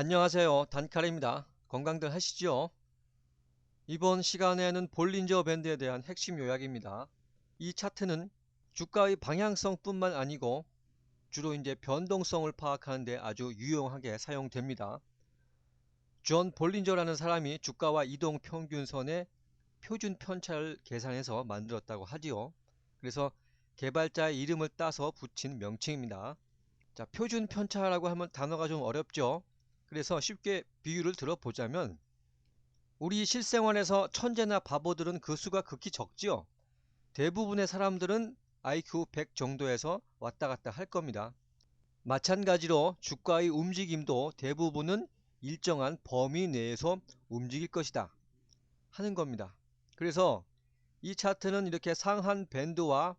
안녕하세요. 단칼입니다. 건강들 하시죠? 이번 시간에는 볼린저 밴드에 대한 핵심 요약입니다. 이 차트는 주가의 방향성 뿐만 아니고 주로 이제 변동성을 파악하는 데 아주 유용하게 사용됩니다. 존 볼린저라는 사람이 주가와 이동 평균선의 표준 편차를 계산해서 만들었다고 하지요. 그래서 개발자의 이름을 따서 붙인 명칭입니다. 자, 표준 편차라고 하면 단어가 좀 어렵죠. 그래서 쉽게 비유를 들어보자면 우리 실생활에서 천재나 바보들은 그 수가 극히 적지요. 대부분의 사람들은 IQ 100 정도에서 왔다 갔다 할 겁니다. 마찬가지로 주가의 움직임도 대부분은 일정한 범위 내에서 움직일 것이다 하는 겁니다. 그래서 이 차트는 이렇게 상한 밴드와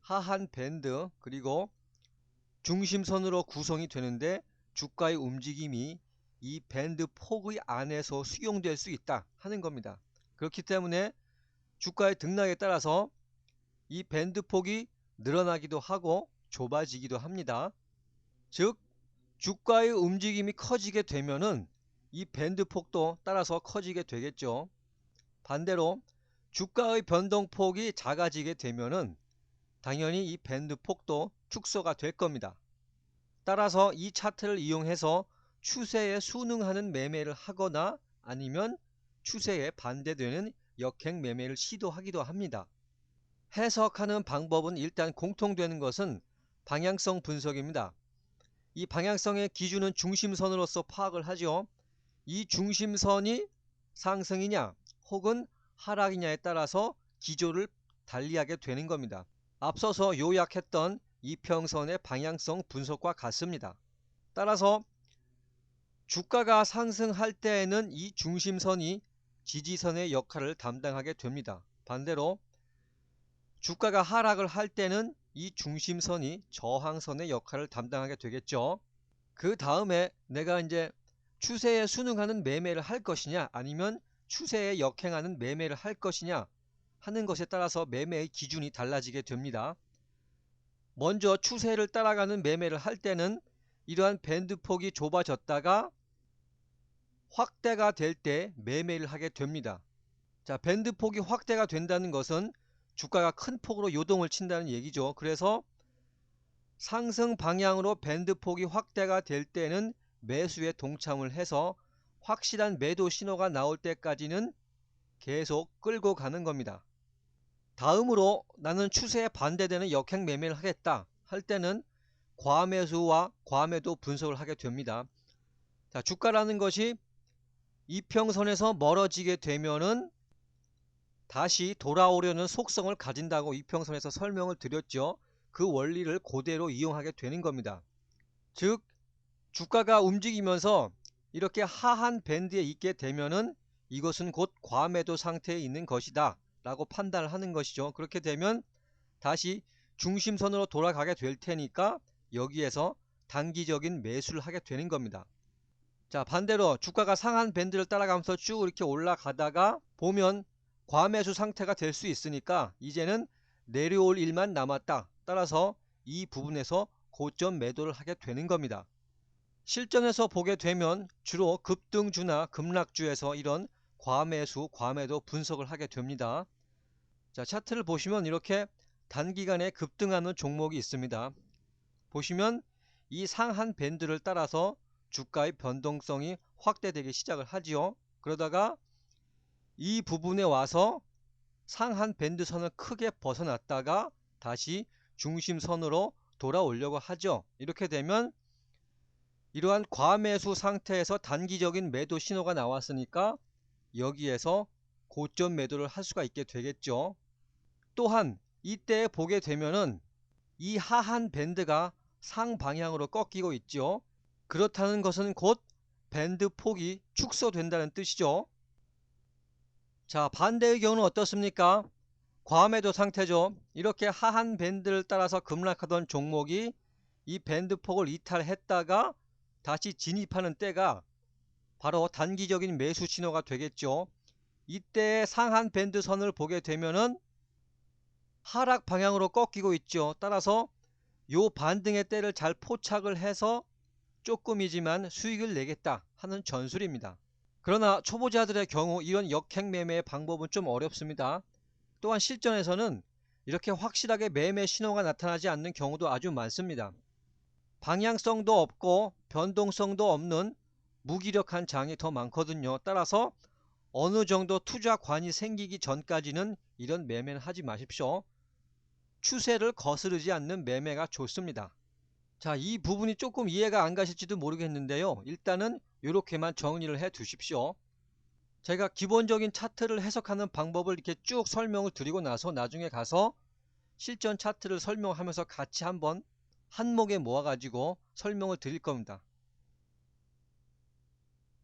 하한 밴드 그리고 중심선으로 구성이 되는데 주가의 움직임이 이 밴드 폭의 안에서 수용될 수 있다 하는 겁니다. 그렇기 때문에 주가의 등락에 따라서 이 밴드 폭이 늘어나기도 하고 좁아지기도 합니다. 즉 주가의 움직임이 커지게 되면은 이 밴드 폭도 따라서 커지게 되겠죠. 반대로 주가의 변동폭이 작아지게 되면은 당연히 이 밴드 폭도 축소가 될 겁니다. 따라서 이 차트를 이용해서 추세에 순응하는 매매를 하거나 아니면 추세에 반대되는 역행 매매를 시도하기도 합니다. 해석하는 방법은 일단 공통되는 것은 방향성 분석입니다. 이 방향성의 기준은 중심선으로서 파악을 하죠. 이 중심선이 상승이냐 혹은 하락이냐에 따라서 기조를 달리하게 되는 겁니다. 앞서서 요약했던 이평선의 방향성 분석과 같습니다. 따라서 주가가 상승할 때에는 이 중심선이 지지선의 역할을 담당하게 됩니다. 반대로 주가가 하락을 할 때는 이 중심선이 저항선의 역할을 담당하게 되겠죠. 그 다음에 내가 이제 추세에 순응하는 매매를 할 것이냐 아니면 추세에 역행하는 매매를 할 것이냐 하는 것에 따라서 매매의 기준이 달라지게 됩니다. 먼저 추세를 따라가는 매매를 할 때는 이러한 밴드 폭이 좁아졌다가 확대가 될 때 매매를 하게 됩니다. 자, 밴드 폭이 확대가 된다는 것은 주가가 큰 폭으로 요동을 친다는 얘기죠. 그래서 상승 방향으로 밴드 폭이 확대가 될 때는 매수에 동참을 해서 확실한 매도 신호가 나올 때까지는 계속 끌고 가는 겁니다. 다음으로 나는 추세에 반대되는 역행 매매를 하겠다 할 때는 과매수와 과매도 분석을 하게 됩니다. 자, 주가라는 것이 이평선에서 멀어지게 되면은 다시 돌아오려는 속성을 가진다고 이평선에서 설명을 드렸죠. 그 원리를 그대로 이용하게 되는 겁니다. 즉 주가가 움직이면서 이렇게 하한 밴드에 있게 되면은 이것은 곧 과매도 상태에 있는 것이다 라고 판단을 하는 것이죠. 그렇게 되면 다시 중심선으로 돌아가게 될 테니까 여기에서 단기적인 매수를 하게 되는 겁니다. 자 반대로 주가가 상한 밴드를 따라가면서 쭉 이렇게 올라가다가 보면 과매수 상태가 될 수 있으니까 이제는 내려올 일만 남았다. 따라서 이 부분에서 고점 매도를 하게 되는 겁니다. 실전에서 보게 되면 주로 급등주나 급락주에서 이런 과매수, 과매도 분석을 하게 됩니다. 자 차트를 보시면 이렇게 단기간에 급등하는 종목이 있습니다. 보시면 이 상한 밴드를 따라서 주가의 변동성이 확대되기 시작을 하지요. 그러다가 이 부분에 와서 상한 밴드선을 크게 벗어났다가 다시 중심선으로 돌아오려고 하죠. 이렇게 되면 이러한 과매수 상태에서 단기적인 매도 신호가 나왔으니까 여기에서 고점 매도를 할 수가 있게 되겠죠. 또한 이때 보게 되면은 이 하한 밴드가 상방향으로 꺾이고 있죠. 그렇다는 것은 곧 밴드 폭이 축소된다는 뜻이죠. 자 반대의 경우는 어떻습니까? 과매도 상태죠. 이렇게 하한 밴드를 따라서 급락하던 종목이 이 밴드 폭을 이탈했다가 다시 진입하는 때가 바로 단기적인 매수 신호가 되겠죠. 이때 상한 밴드 선을 보게 되면은 하락 방향으로 꺾이고 있죠. 따라서 요 반등의 때를 잘 포착을 해서 조금이지만 수익을 내겠다 하는 전술입니다. 그러나 초보자들의 경우 이런 역행 매매의 방법은 좀 어렵습니다. 또한 실전에서는 이렇게 확실하게 매매 신호가 나타나지 않는 경우도 아주 많습니다. 방향성도 없고 변동성도 없는 무기력한 장이 더 많거든요. 따라서 어느 정도 투자관이 생기기 전까지는 이런 매매는 하지 마십시오. 추세를 거스르지 않는 매매가 좋습니다. 자, 이 부분이 조금 이해가 안 가실지도 모르겠는데요. 일단은 이렇게만 정리를 해 두십시오. 제가 기본적인 차트를 해석하는 방법을 이렇게 쭉 설명을 드리고 나서 나중에 가서 실전 차트를 설명하면서 같이 한번 한목에 모아가지고 설명을 드릴 겁니다.